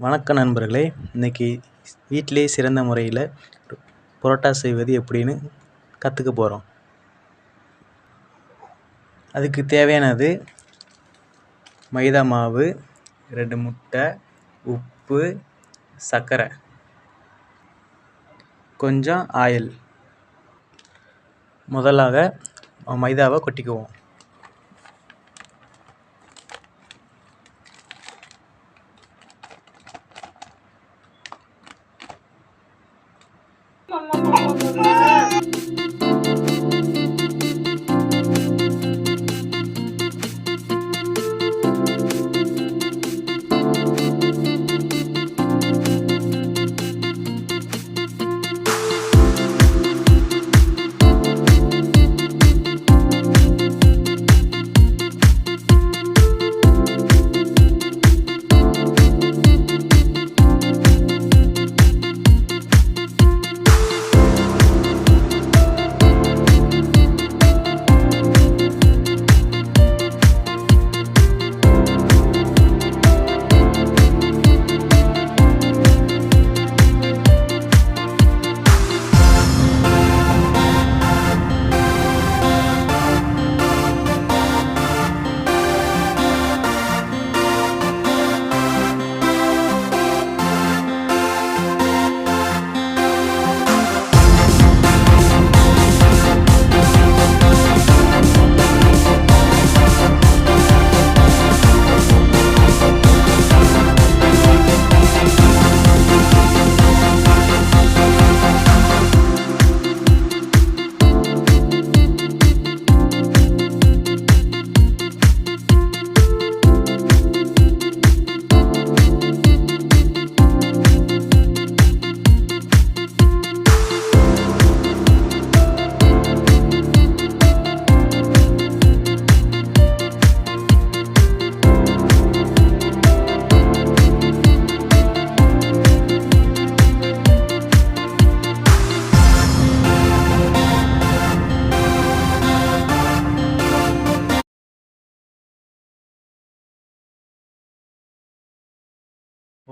வணக்கம் நண்பர்களே இன்றைக்கி வீட்டிலே சிறந்த முறையில் புரோட்டா செய்வது எப்படின்னு கற்றுக்க போகிறோம் அதுக்கு தேவையானது மைதா மாவு ரெண்டு முட்டை உப்பு சர்க்கரை. கொஞ்சம் ஆயில். முதலாக மைதாவை கொட்டிக்குவோம். 妈妈。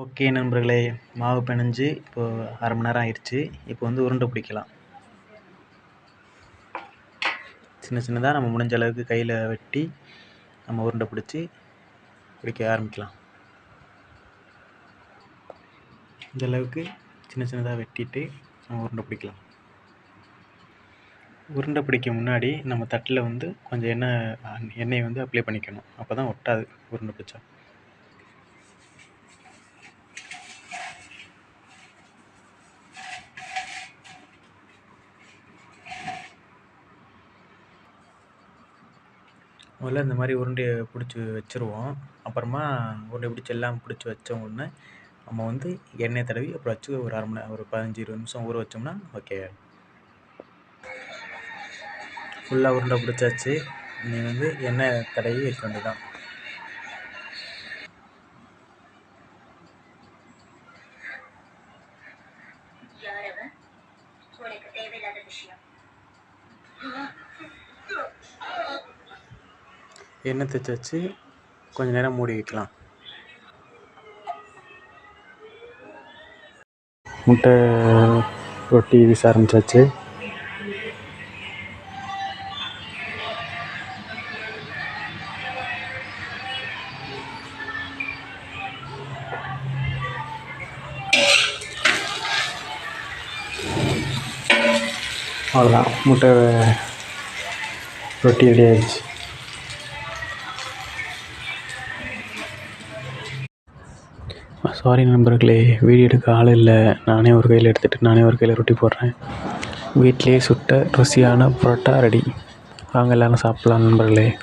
ஓகே நண்பர்களே மாவு பிணைஞ்சு இப்போது அரை மணி நேரம் ஆயிடுச்சு. இப்போ வந்து உருண்டை பிடிக்கலாம். சின்ன சின்னதாக நம்ம முடிஞ்ச அளவுக்கு கையில் வெட்டி நம்ம உருண்டை பிடிச்சி பிடிக்க ஆரம்பிக்கலாம். இந்த அளவுக்கு சின்ன சின்னதாக வெட்டிட்டு நம்ம உருண்டை பிடிக்கலாம். உருண்டை பிடிக்க முன்னாடி நம்ம தட்டில் வந்து கொஞ்சம் எண்ணெய் எண்ணெயை வந்து அப்ளை பண்ணிக்கணும். அப்போ தான் ஒட்டாது உருண்டை பிடிச்சா. முதல்ல இந்த மாதிரி உருண்டையை பிடிச்சி வச்சுருவோம். அப்புறமா உருண்டை பிடிச்சி எல்லாம் பிடிச்சி வச்ச உடனே நம்ம வந்து எண்ணெய் தடவி அப்புறம் வச்சு ஒரு அரை மணி ஒரு பதினஞ்சு இருபது நிமிஷம் ஊற வச்சோம்னா ஓகே ஃபுல்லாக உருண்டை பிடிச்சாச்சு. நீ வந்து எண்ணெய் தடவி வைக்க வேண்டியதான் உனக்கு தேவையில்லாத விஷயம். எண்ணெய் தேய்ச்சி வச்சு கொஞ்சம் நேரம் மூடி வைக்கலாம். முட்டை ரொட்டி வீச ஆரம்பிச்சாச்சு. அவ்வளோதான் முட்டை ரொட்டி ரெடி ஆயிடுச்சு. சாரி நண்பர்களே வீடியோ எடுக்க ஆள் இல்லை. நானே ஒரு கையில் எடுத்துகிட்டு நானே ஒரு கையில் ரொட்டி போடுறேன். வீட்டிலேயே சுட்ட ருசியான புரோட்டா ரெடி. வாங்க எல்லோரும் சாப்பிட்லாம் நண்பர்களே.